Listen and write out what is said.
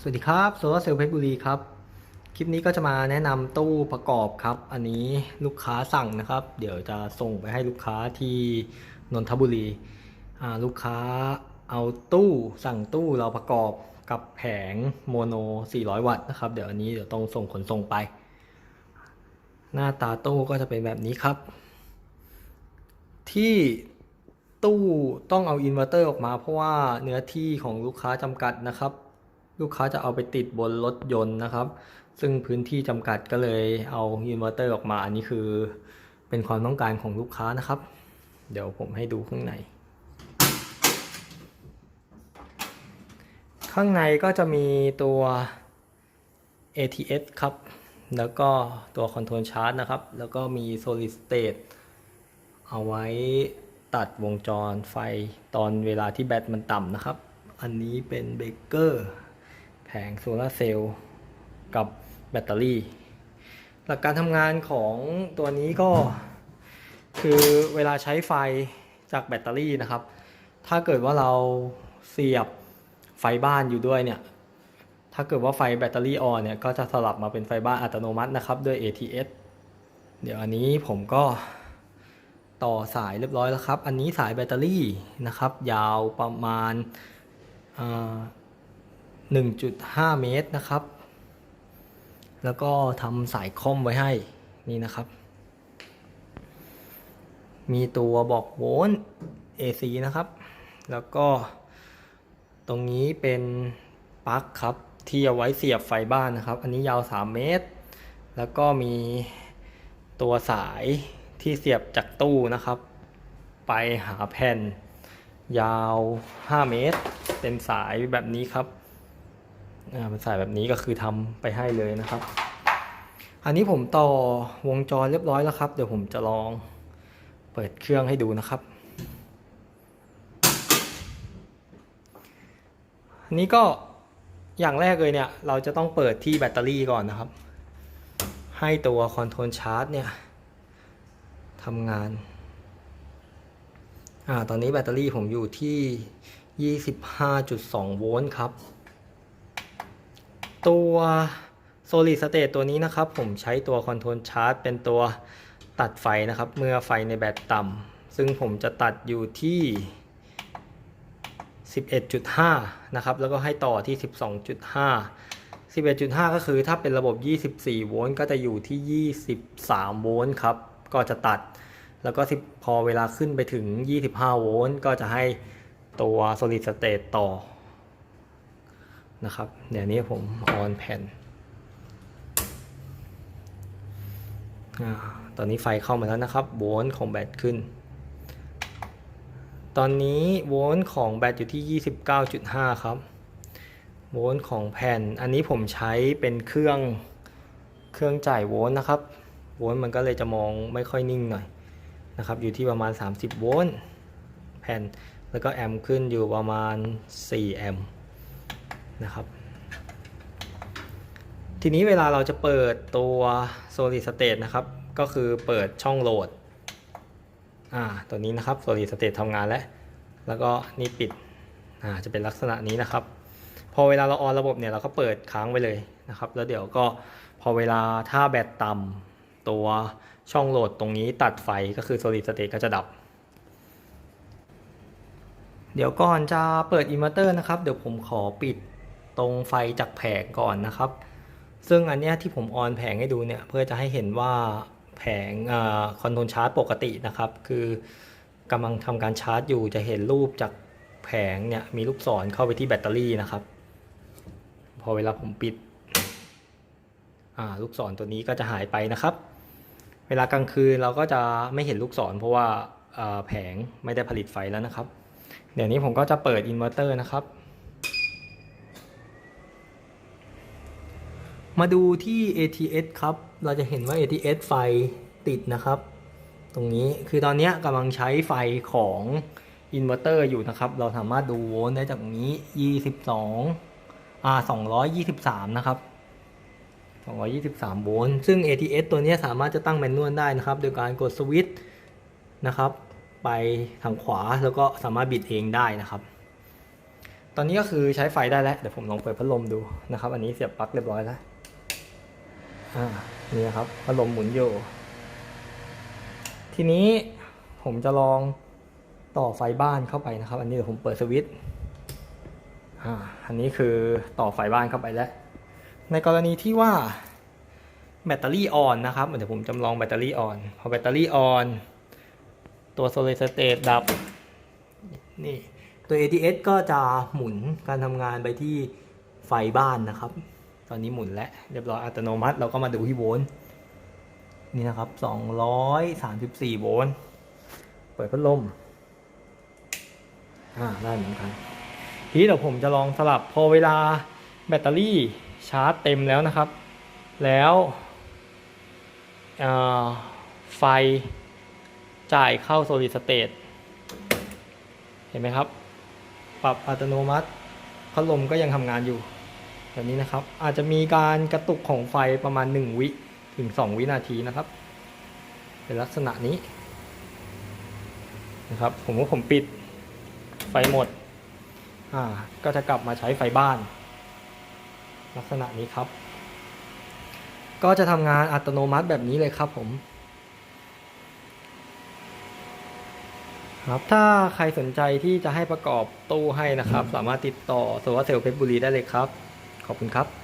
สวัสดีครับโซลาเซลล์เพชรบุรีครับ คลิปนี้ก็จะมาแนะนำตู้ประกอบครับ อันนี้ลูกค้าสั่งนะครับ เดี๋ยวจะส่งไปให้ลูกค้าที่นนทบุรีลูกค้าเอาตู้สั่งตู้เราประกอบกับแผงโมโน 400 วัตต์นะครับ เดี๋ยวอันนี้เดี๋ยวต้องส่งขนส่งไป หน้าตาตู้ก็จะเป็นแบบนี้ครับ ที่ตู้ต้องเอาอินเวอร์เตอร์ออกมาเพราะว่าเนื้อที่ของลูกค้าจำกัดนะครับ ลูกค้าจะเอาไปติดบนรถยนต์นะครับ ซึ่งพื้นที่จำกัดก็เลยเอาอินเวอร์เตอร์ออกมา อันนี้คือเป็นความต้องการของลูกค้านะครับ เดี๋ยวผมให้ดูข้างใน ข้างในก็จะมีตัว ATS ครับ แล้วก็ตัว Control Chart นะครับ แล้วก็มี Solid State เอาไว้ตัดวงจรไฟตอนเวลาที่แบตมันต่ำนะครับ อันนี้เป็นเบเกอร์ แผงโซลาเซลล์กับแบตเตอรี่ หลักการทำงานของตัวนี้ก็คือเวลาใช้ไฟจากแบตเตอรี่นะครับ ถ้าเกิดว่าเราเสียบไฟบ้านอยู่ด้วยเนี่ย ถ้าเกิดว่าไฟแบตเตอรี่ออนเนี่ยก็จะสลับมาเป็นไฟบ้านอัตโนมัตินะครับด้วย ATS เดี๋ยวอันนี้ผมก็ต่อสายเรียบร้อยแล้วครับ อันนี้สายแบตเตอรี่นะครับ ยาวประมาณ 1.5 เมตรนะครับ แล้วก็ทำสายคอมไว้ให้นี่นะครับ มีตัวบอกโวลต์ AC นะครับ แล้วก็ตรงนี้เป็นปลั๊กครับที่เอาไว้เสียบไฟบ้านนะครับ อันนี้ยาว 3 เมตร แล้วก็มีตัวสายที่เสียบจากตู้นะครับ ไปหาแผ่นยาว 5 เมตร เป็นสายแบบนี้ครับ อ่านสายแบบนี้ก็คือทำไปให้เลยนะครับ อันนี้ผมต่อวงจรเรียบร้อยแล้วครับ เดี๋ยวผมจะลองเปิดเครื่องให้ดูนะครับอันนี้ก็อย่างแรกเลยเนี่ย เราจะต้องเปิดที่แบตเตอรี่ก่อนนะครับ ให้ตัวคอนโทรลชาร์จเนี่ยทำงาน อ่า ตอนนี้แบตเตอรี่ผมอยู่ที่ 25.2 โวลต์ครับ ตัว Solid State ตัวนี้นะครับ ผมใช้ตัวคอนโทรลชาร์จเป็นตัวตัดไฟนะครับ เมื่อไฟในแบตต่ำซึ่งผมจะตัดอยู่ที่ 11.5 นะครับ แล้วก็ให้ต่อที่ 12.5 11.5 ก็คือถ้าเป็นระบบ 24 โวลต์ก็จะอยู่ที่ 23 โวลต์ครับ ก็จะตัด แล้วก็พอเวลาขึ้นไปถึง 25 โวลต์ก็จะให้ตัว solid state ต่อ นะครับ เดี๋ยวนี้ผมออนแผ่นอตอนนี้ไฟเข้ามาแล้วนะครับ โวลต์ของแบตขึ้น ตอนนี้โวลต์ของแบตอยู่ที่ 29.5 ครับ โวลต์ของแผ่น อันนี้ผมใช้เป็นเครื่องเครื่องจ่ายโวลต์นะครับ โวลต์มันก็เลยจะมองไม่ค่อยนิ่งหน่อยนะครับ อยู่ที่ประมาณ 30 โวลต์ แผ่น แล้วก็แอมป์ขึ้นอยู่ประมาณ 4 แอมป์ นะครับ ทีนี้เวลาเราจะเปิดตัว solid state นะครับ ก็คือเปิดช่องโหลดอ่าตัวนี้นะครับ solid state ทำงานแล้ว แล้วก็นี่ปิดอ่าจะเป็นลักษณะนี้นะครับ พอเวลาเราออนระบบเนี่ยเราก็เปิดค้างไว้เลยนะครับ แล้วเดี๋ยวก็พอเวลาถ้าแบตต่ำตัวช่องโหลดตรงนี้ตัดไฟก็คือ solid state ก็จะดับ เดี๋ยวก่อนจะเปิดอินเวอร์เตอร์นะครับ เดี๋ยวผมขอปิด ตรงไฟจากแผงก่อนนะครับ ซึ่งอันเนี้ยที่ผมออนแผงให้ดูเนี่ยเพื่อจะให้เห็นว่าแผงคอนโทรลชาร์จปกตินะครับ คือกำลังทำการชาร์จอยู่จะเห็นรูปจากแผงเนี่ยมีลูกศรเข้าไปที่แบตเตอรี่นะครับ พอเวลาผมปิดลูกศรตัวนี้ก็จะหายไปนะครับ เวลากลางคืนเราก็จะไม่เห็นลูกศรเพราะว่าแผงไม่ได้ผลิตไฟแล้วนะครับ เดี๋ยวนี้ผมก็จะเปิดอินเวอร์เตอร์นะครับ มาดูที่ ATS ครับ เราจะเห็นว่า ATS ไฟติดนะครับ ตรงนี้คือตอนนี้กำลังใช้ไฟของอินเวอร์เตอร์อยู่นะครับ เราสามารถดูโวลต์ได้จากนี้ 22อ่า223 นะครับ 223 โวลต์ ซึ่ง ATS ตัวนี้สามารถจะตั้งแมนนวลได้นะครับ โดยการกดสวิตช์นะครับ ไปทางขวาแล้วก็สามารถบิดเองได้นะครับ ตอนนี้ก็คือใช้ไฟได้แล้ว เดี๋ยวผมลองเปิดพัดลมดูนะครับ อันนี้เสียบปลั๊กเรียบร้อยแล้ว อ่านี่ครับพัดลมหมุนอยู่ ทีนี้ผมจะลองต่อไฟบ้านเข้าไปนะครับ อันนี้เดี๋ยวผมเปิดสวิตช์อ่าอันนี้คือต่อไฟบ้านเข้าไปแล้ว ในกรณีที่ว่าแบตเตอรี่ออนนะครับเดี๋ยวผมจำลองแบตเตอรี่ออน พอแบตเตอรี่ออน ตัวโซลิดสเตตดับ นี่ ตัว ATS ก็จะหมุนการทำงานไปที่ไฟบ้านนะครับ ตอนนี้หมุนแล้วเรียบร้อยอัตโนมัติเราก็มาดูที่โวลต์นี่นะครับ234โวลต์เปิดพัดลมอ่าได้เหมือนกันทีนี้เดี๋ยวผมจะลองสลับพอเวลาแบตเตอรี่ชาร์จเต็มแล้วนะครับ แล้วไฟจ่ายเข้า solid state เห็นไหมครับ ปรับอัตโนมัติพัดลมก็ยังทำงานอยู่ แบบนี้นะครับ อาจจะมีการกระตุกของไฟประมาณ 1 วิถึง 2 วินาทีนะครับ เป็นลักษณะนี้นะครับ ผมว่าผมปิดไฟหมดอ่าก็จะกลับมาใช้ไฟบ้าน ลักษณะนี้ครับ ก็จะทำงานอัตโนมัติแบบนี้เลยครับผมครับถ้าใครสนใจที่จะให้ประกอบตู้ให้นะครับ สามารถติดต่อโซลาร์เซลล์เพชรบุรีได้เลยครับ ขอบคุณครับ